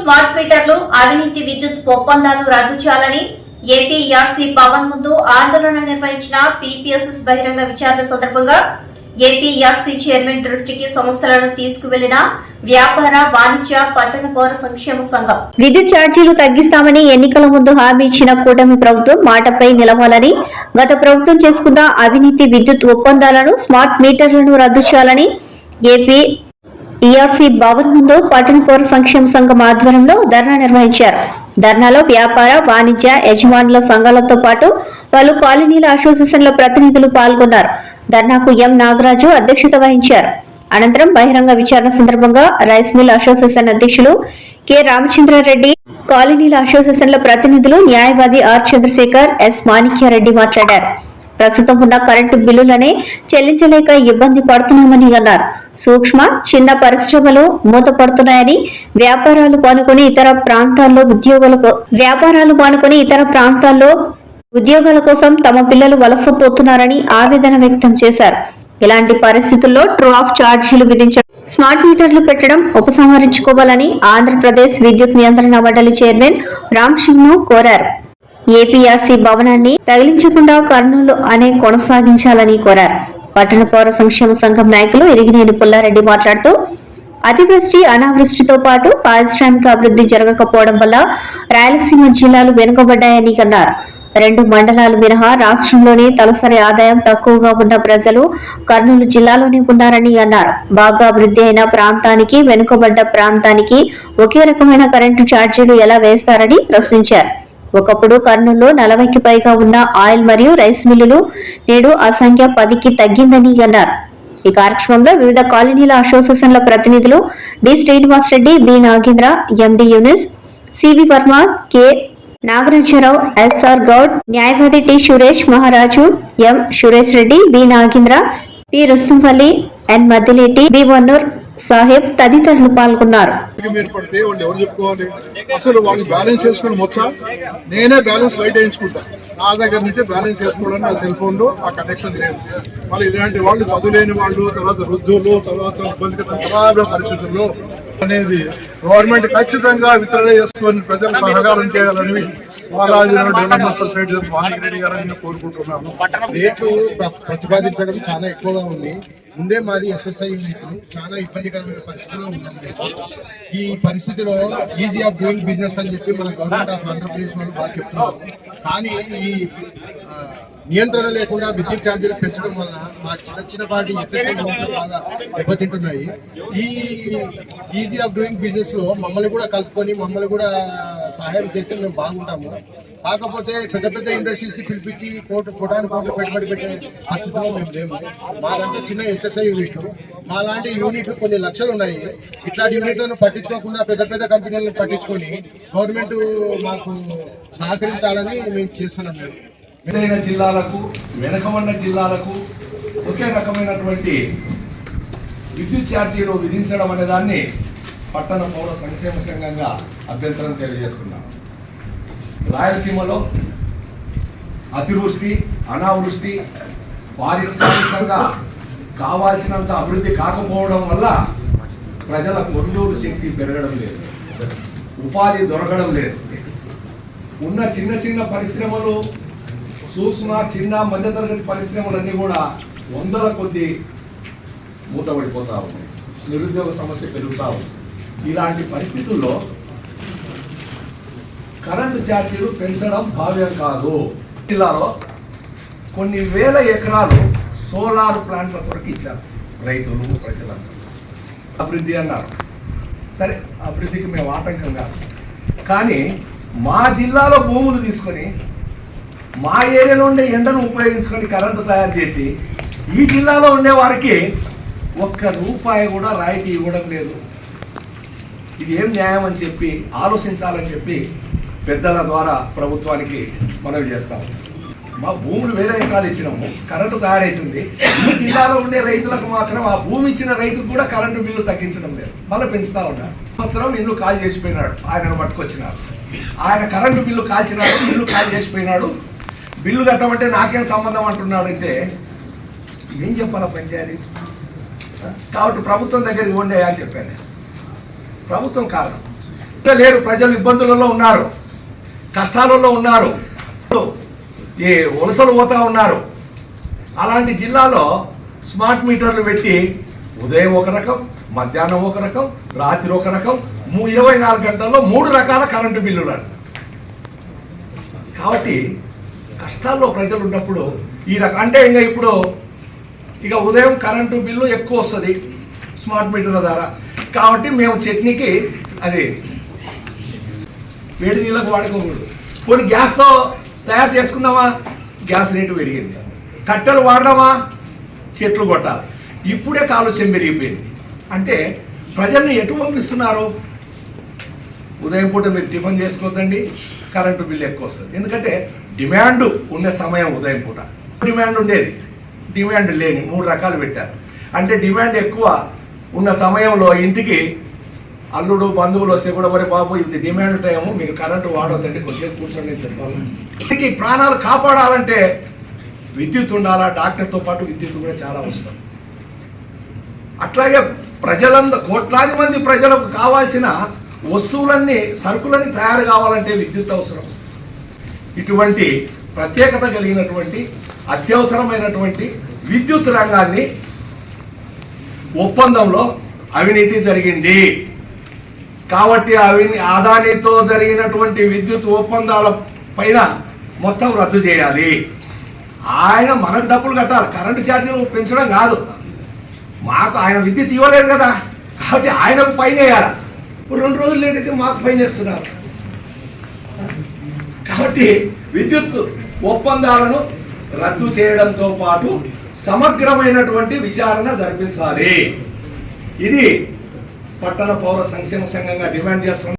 Smart మీటర్లు అవినీతి విద్యుత్ ఒప్పందాలు రద్దు చేయాలని ఏపీఆర్సీ భవన్ ముందు ఆందోళన నిర్వహించిన పీపీఎస్ఎస్ బహిరంగ విచారణ సందర్భంగా ఏపీఆర్సీ చైర్మన్ దృష్టికి సమస్యలను తీసుకువెళ్ళిన వ్యాపార వాణిజ్య పట్టణ పౌర సంక్షేమ సంఘం. విద్యుత్ ఛార్జీలు తగ్గిస్తామని ఎన్నికల ముందు హామీ ఇచ్చిన కూటమి ప్రభుత్వం మాటపై నిలవాలని గత ప్రభుత్వం చేసుకున్న అవినీతి విద్యుత్ ఒప్పందాలను స్మార్ట్ మీటర్లను రద్దు చేయాలని ఏపీ ఈఆర్సీ భవన్ ముందు పట్టణ పౌర సంక్షేమ సంఘం ఆధ్వర్యంలో ధర్నా నిర్వహించారు. ధర్నాలో వ్యాపార వాణిజ్య యజమానుల సంఘాలతో పాటు పలు కాలనీల అసోసియేషన్ల ప్రతినిధులు పాల్గొన్నారు. ధర్నాకు ఎం. నాగరాజు అధ్యక్షత వహించారు. అనంతరం బహిరంగ విచారణ సందర్భంగా రైస్ మిల్ అసోసియేషన్ అధ్యక్షులు కె. రామచంద్రారెడ్డి కాలనీల అసోసియేషన్ల ప్రతినిధులు న్యాయవాది ఆర్. చంద్రశేఖర్ ఎస్. మాణిక్యారెడ్డి మాట్లాడారు. ప్రస్తుతం ఉన్న కరెంటు బిల్లులనే చెల్లించలేక ఇబ్బంది పడుతున్నామని అన్నారు. సూక్ష్మ చిన్న పరిశ్రమలు మూతపడుతున్నాయని వ్యాపారాలు పానుకొని ఇతర ప్రాంతాల్లో ఉద్యోగులకు వ్యాపారాలు పానుకొని ఇతర ప్రాంతాల్లో ఉద్యోగాల కోసం తమ పిల్లలు వలసపోతున్నారని ఆవేదన వ్యక్తం చేశారు. ఇలాంటి పరిస్థితుల్లో ట్రూ ఆఫ్ ఛార్జీలు విధించడం స్మార్ట్ మీటర్లు పెట్టడం ఉపసంహరించుకోవాలని ఆంధ్రప్రదేశ్ విద్యుత్ నియంత్రణ మండలి చైర్మన్ రామ్ సింగ్ కోరారు. ఏపీఆర్సీ భవనాన్ని తగిలించకుండా కర్నూలు అనే కొనసాగించాలని కోరారు. పట్టణ పౌర సంక్షేమ సంఘం నాయకులు ఇరిగినేని పుల్లారెడ్డి మాట్లాడుతూ అతివృష్టి అనావృష్టితో పాటు పారిశ్రామిక అభివృద్ధి జరగకపోవడం వల్ల రాయలసీమ జిల్లాలు వెనుకబడ్డాయని అన్నారు. రెండు మండలాలు మినహా రాష్ట్రంలోనే తలసరి ఆదాయం తక్కువగా ఉన్న ప్రజలు కర్నూలు జిల్లాలోనే ఉన్నారని అన్నారు. బాగా అభివృద్ధి అయిన ప్రాంతానికి వెనుకబడ్డ ప్రాంతానికి ఒకే రకమైన కరెంటు ఛార్జీలు ఎలా వేస్తారని ప్రశ్నించారు. ఒకప్పుడు కర్నూలులో నలభైకి పైగా ఉన్న ఆయిల్ మరియు రైస్ మిల్లులు నేడు ఆ సంఖ్య పదికి తగ్గిందని అన్నారు. ఈ కార్యక్రమంలో వివిధ కాలనీల అసోసియేషన్ల ప్రతినిధులు D Srinivas Reddy B Nagendra MD Younis CV Varma K Nagarajarao SR Goud న్యాయవాది T Suresh Maharaju M Suresh Reddy B Nagendra P Rustumpalli N Maddileti B Vannur Saheb తదితరులు పాల్గొన్నారు. ఏర్పడితే ఎవరు చెప్పుకోవాలి? అసలు వాళ్ళు బ్యాలెన్స్ చేసుకుని మొత్తం నేనే బ్యాలెన్స్ బయట వేయించుకుంటా. నా దగ్గర నుంచే బ్యాలెన్స్ చేసుకోవడానికి నా సెల్ ఫోన్లో ఆ కనెక్షన్ లేదు. మళ్ళీ ఇలాంటి వాళ్ళు చదువులేని వాళ్ళు తర్వాత వృద్ధులు తర్వాత ఇబ్బందికర పరిస్థితుల్లో అనేది గవర్నమెంట్ ఖచ్చితంగా వితరణ చేసుకొని ప్రజలకు సహకారం చేయాలని బాలాజీ డెవలప్మెంట్ సొసైటీ రెడ్డి గారని కోరుకుంటున్నాను. రేటు ప్ర- ప్రతిపాదించడం చాలా ఎక్కువగా ఉంది. ముందే మాది ఎస్ఎస్ఐ యూనిట్ చాలా ఇబ్బందికరమైన పరిస్థితిలో ఉన్నాం. ఈ పరిస్థితిలో ఈజీ ఆఫ్ డూయింగ్ బిజినెస్ అని చెప్పి మన గవర్నమెంట్ ఆఫ్ ఆంధ్రప్రదేశ్ వాళ్ళు బాగా చెప్తున్నారు. కానీ ఈ నియంత్రణ లేకుండా విద్యుత్ ఛార్జీలు పెంచడం వల్ల మా చిన్న చిన్నపాటి ఎస్ఎస్ఐ బాగా దెబ్బతింటున్నాయి. ఈ ఈజీ ఆఫ్ డూయింగ్ బిజినెస్లో మమ్మల్ని కూడా కలుపుకొని మమ్మల్ని కూడా సహాయం చేస్తే మేము బాగుంటాము. కాకపోతే పెద్ద పెద్ద ఇండస్ట్రీస్ పిలిపించి కోటు కోటాను కోట్లు పెట్టుబడి పెట్టే పరిస్థితిలో మేము లేము. మాదంతా చిన్న ఎస్ఎస్ఐ యూనిట్లు మా లాంటి యూనిట్లు కొన్ని లక్షలు ఉన్నాయి. ఇట్లాంటి యూనిట్లను పట్టించుకోకుండా పెద్ద పెద్ద కంపెనీలను పట్టించుకొని గవర్నమెంట్ మాకు సహకరించాలని మేము చేస్తున్నాం మేము జిల్లాలకు వెనకబడిన జిల్లాలకు ఒకే రకమైనటువంటి విద్యుత్ ఛార్జీలు విధించడం అనే దాన్ని పట్టణ పౌర సంక్షేమ సంఘంగా అభ్యంతరం తెలియజేస్తున్నాం. రాయలసీమలో అతివృష్టి అనావృష్టి పారిశ్రామికంగా కావాల్సినంత అభివృద్ధి కాకపోవడం వల్ల ప్రజల కొనుగోలు శక్తి పెరగడం లేదు. ఉపాధి దొరకడం లేదు. ఉన్న చిన్న చిన్న పరిశ్రమలు సూక్ష్మ చిన్న మధ్యతరగతి పరిశ్రమలన్నీ కూడా వందల కొద్ది మూతపడిపోతా ఉన్నాయి. నిరుద్యోగ సమస్య పెరుగుతా ఉంది. ఇలాంటి పరిస్థితుల్లో కరెంటు ఛార్జీలు పెంచడం భావ్యం కాదు. జిల్లాలో కొన్ని వేల ఎకరాలు సోలార్ ప్లాంట్ల కొరకు ఇచ్చారు రైతులు ప్రజలందరూ. అభివృద్ధి అన్నారు. సరే అభివృద్ధికి మేము ఆటంకం కాదు కానీ మా జిల్లాలో భూములు తీసుకొని మా ఏరియాలో ఉండే ఎండను ఉపయోగించుకొని కరెంటు తయారు చేసి ఈ జిల్లాలో ఉండే వారికి ఒక్క రూపాయి కూడా రాయితీ ఇవ్వడం లేదు. ఇది ఏం న్యాయం అని చెప్పి ఆలోచించాలని చెప్పి పెద్దల ద్వారా ప్రభుత్వానికి మనవి చేస్తాము మా భూములు వేరే ఎకరాలు ఇచ్చినాము కరెంటు తయారవుతుంది ఈ జిల్లాలో ఉండే రైతులకు మాత్రం ఆ భూమి ఇచ్చిన రైతుకు కూడా కరెంటు బిల్లు తగ్గించడం లేదు. మళ్ళీ పెంచుతా ఉన్నారు. సంవత్సరం ఇల్లు కాల్ చేసిపోయినాడు ఆయనను పట్టుకొచ్చినారు. ఆయన కరెంటు బిల్లు కాల్చినాడు ఇల్లు కాల్ చేసిపోయినాడు. బిల్లు కట్టమంటే నాకేం సంబంధం అంటున్నాడు అంటే ఏం చెప్పాలా పంచాయతీ? కాబట్టి ప్రభుత్వం దగ్గరికి ఇవ్వండి అని చెప్పాను ప్రభుత్వం కాదు. లేరు ప్రజలు ఇబ్బందులలో ఉన్నారు కష్టాలలో ఉన్నారు. ఈ వలసలు పోతా ఉన్నారు. అలాంటి జిల్లాలో స్మార్ట్ మీటర్లు పెట్టి ఉదయం ఒక రకం మధ్యాహ్నం ఒక రకం రాత్రి ఒక రకం ఇరవై నాలుగు గంటల్లో మూడు రకాల కరెంటు బిల్లులు. కాబట్టి కష్టాల్లో ప్రజలు ఉన్నప్పుడు ఈ రకం అంటే ఇంకా ఇప్పుడు ఇక ఉదయం కరెంటు బిల్లు ఎక్కువ వస్తుంది స్మార్ట్ మీటర్ల ద్వారా. కాబట్టి మేము చట్నీకి అది వేడి నీళ్ళకు వాడుకోకూడదు. కొన్ని గ్యాస్తో తయారు చేసుకుందామా? గ్యాస్ రేటు పెరిగింది. కట్టెలు వాడడమా చెట్లు కొట్టాలి. ఇప్పుడే కాలుష్యం పెరిగిపోయింది. అంటే ప్రజల్ని ఎటు పంపిస్తున్నారు? ఉదయం పూట మీరు టిఫిన్ చేసుకోవద్దండి కరెంటు బిల్లు ఎక్కువ వస్తుంది. ఎందుకంటే డిమాండ్ ఉండే సమయం ఉదయం పూట. డిమాండ్ ఉండేది. డిమాండ్ లేని మూడు రకాలు పెట్టారు. అంటే డిమాండ్ ఎక్కువ ఉన్న సమయంలో ఇంటికి అల్లుడు బంధువులు వస్తే కూడా మరి బాబు ఇది డిమాండ్ టైము మీరు కరెంటు వాడొద్దండి కొంచెం కూర్చోండి నేను చెప్పాలి. ఇంటికి ప్రాణాలు కాపాడాలంటే విద్యుత్ ఉండాలా? డాక్టర్తో పాటు విద్యుత్ కూడా చాలా అవసరం. అట్లాగే ప్రజలందరూ కోట్లాది మంది ప్రజలకు కావాల్సిన వస్తువులన్నీ సరుకులన్నీ తయారు కావాలంటే విద్యుత్ అవసరం. ఇటువంటి ప్రత్యేకత కలిగినటువంటి అత్యవసరమైనటువంటి విద్యుత్ రంగాన్ని ఒప్పందంలో అవినీతి జరిగింది. కాబట్టి అవి అదానితో జరిగినటువంటి విద్యుత్ ఒప్పందాల పైన మొత్తం రద్దు చేయాలి. ఆయన మనకు డబ్బులు కట్టాలి. కరెంటు ఛార్జీలు పెంచడం కాదు. మాకు ఆయన విద్యుత్ ఇవ్వలేదు కదా. కాబట్టి ఆయనకు ఫైన్ వేయాలి? ఇప్పుడు రెండు రోజులు లేట్ అయితే మాకు ఫైన్ వేస్తున్నారు. కాబట్టి విద్యుత్ ఒప్పందాలను రద్దు చేయడంతో పాటు సమగ్రమైనటువంటి విచారణ జరిపించాలి. ఇది పట్టణ పౌర సంక్షేమ సంఘంగా డిమాండ్ చేస్తున్నాం.